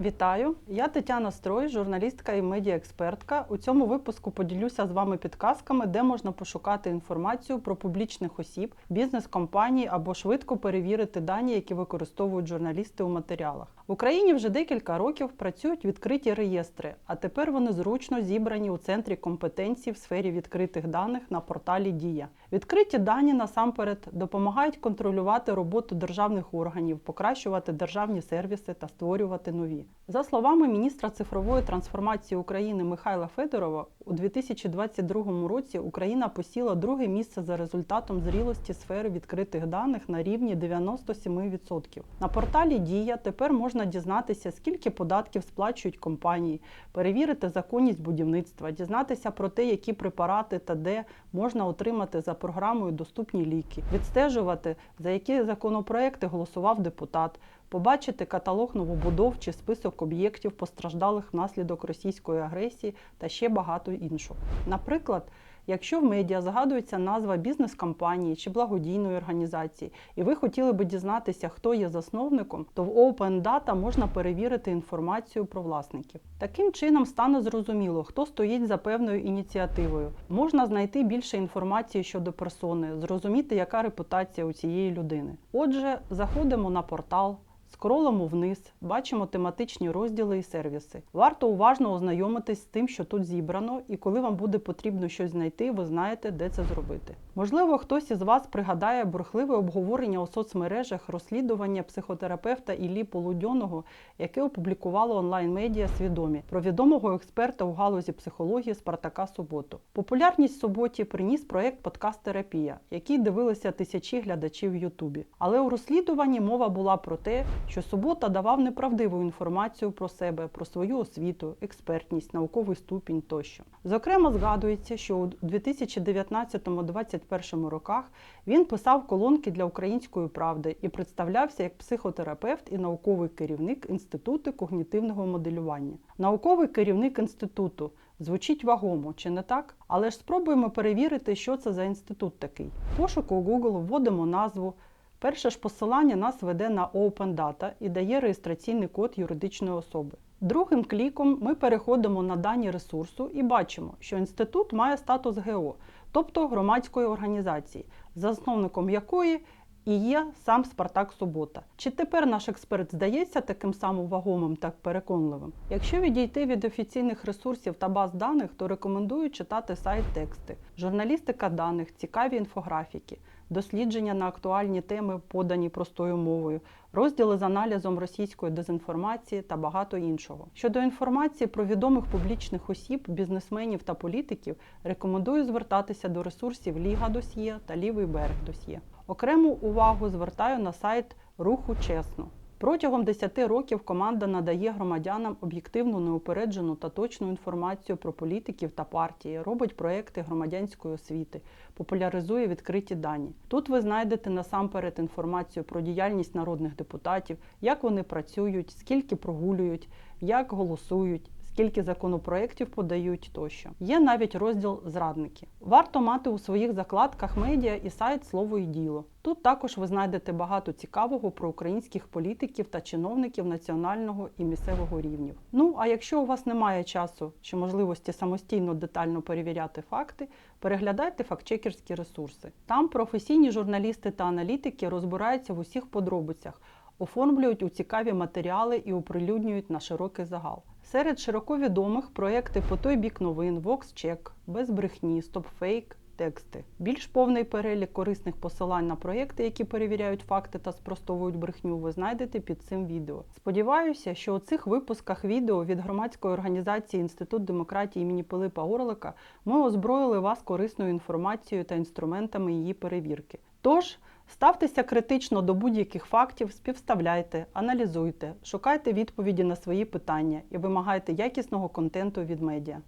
Вітаю! Я Тетяна Строй, журналістка і медіаекспертка. У цьому випуску поділюся з вами підказками, де можна пошукати інформацію про публічних осіб, бізнес-компанії або швидко перевірити дані, які використовують журналісти у матеріалах. В Україні вже декілька років працюють відкриті реєстри, а тепер вони зручно зібрані у центрі компетенцій в сфері відкритих даних на порталі Дія. Відкриті дані насамперед допомагають контролювати роботу державних органів, покращувати державні сервіси та створювати нові. За словами міністра цифрової трансформації України Михайла Федорова, у 2022 році Україна посіла друге місце за результатом зрілості сфери відкритих даних на рівні 97%. На порталі Дія тепер можна дізнатися, скільки податків сплачують компанії, перевірити законність будівництва, дізнатися про те, які препарати та де можна отримати за програмою доступні ліки, відстежувати, за які законопроекти голосував депутат, побачити каталог новобудов чи список об'єктів, постраждалих внаслідок російської агресії та ще багато іншого. Наприклад, Якщо в медіа згадується назва бізнес-компанії чи благодійної організації, і ви хотіли би дізнатися, хто є засновником, то в Open Data можна перевірити інформацію про власників. Таким чином стане зрозуміло, хто стоїть за певною ініціативою. Можна знайти більше інформації щодо персони, зрозуміти, яка репутація у цієї людини. Отже, заходимо на портал. Скролимо вниз, бачимо тематичні розділи і сервіси. Варто уважно ознайомитись з тим, що тут зібрано, і коли вам буде потрібно щось знайти, ви знаєте, де це зробити. Можливо, хтось із вас пригадає бурхливе обговорення у соцмережах розслідування психотерапевта Іллі Полудьоного, яке опублікувало онлайн-медіа свідомі про відомого експерта у галузі психології Спартака Суботу. Популярність суботі приніс проект Подкаст Терапія, який дивилися тисячі глядачів в Ютубі. Але у розслідуванні мова була про те, що субота давав неправдиву інформацію про себе, про свою освіту, експертність, науковий ступінь тощо. Зокрема, згадується, що у 2019-2021 роках він писав колонки для української правди і представлявся як психотерапевт і науковий керівник Інституту когнітивного моделювання. Науковий керівник інституту. Звучить вагомо, чи не так? Але ж спробуємо перевірити, що це за інститут такий. Пошуку у Google вводимо назву. Перше ж посилання нас веде на Open Data і дає реєстраційний код юридичної особи. Другим кліком ми переходимо на дані ресурсу і бачимо, що інститут має статус ГО, тобто громадської організації, засновником якої і є сам Спартак Субота. Чи тепер наш експерт здається таким самим вагомим та переконливим? Якщо відійти від офіційних ресурсів та баз даних, то рекомендую читати сайт тексти, журналістика даних, цікаві інфографіки, дослідження на актуальні теми, подані простою мовою, розділи з аналізом російської дезінформації та багато іншого. Щодо інформації про відомих публічних осіб, бізнесменів та політиків, рекомендую звертатися до ресурсів Ліга Досьє та Лівий берег Досьє. Окрему увагу звертаю на сайт Руху Чесно. Протягом 10 років команда надає громадянам об'єктивну, неупереджену та точну інформацію про політиків та партії, робить проекти громадянської освіти, популяризує відкриті дані. Тут ви знайдете насамперед інформацію про діяльність народних депутатів, як вони працюють, скільки прогулюють, як голосують. Скільки законопроєктів подають тощо. Є навіть розділ зрадники. Варто мати у своїх закладках медіа і сайт Слово і діло. Тут також ви знайдете багато цікавого про українських політиків та чиновників національного і місцевого рівнів. Ну а якщо у вас немає часу чи можливості самостійно детально перевіряти факти, переглядайте фактчекерські ресурси. Там професійні журналісти та аналітики розбираються в усіх подробицях, оформлюють у цікаві матеріали і оприлюднюють на широкий загал. Серед широко відомих проекти по той бік новин, VoxCheck, без брехні, StopFake, тексти. Більш повний перелік корисних посилань на проєкти, які перевіряють факти та спростовують брехню, ви знайдете під цим відео. Сподіваюся, що у цих випусках відео від громадської організації Інститут демократії імені Пилипа Орлика ми озброїли вас корисною інформацією та інструментами її перевірки. Тож, ставтеся критично до будь-яких фактів, співставляйте, аналізуйте, шукайте відповіді на свої питання і вимагайте якісного контенту від медіа.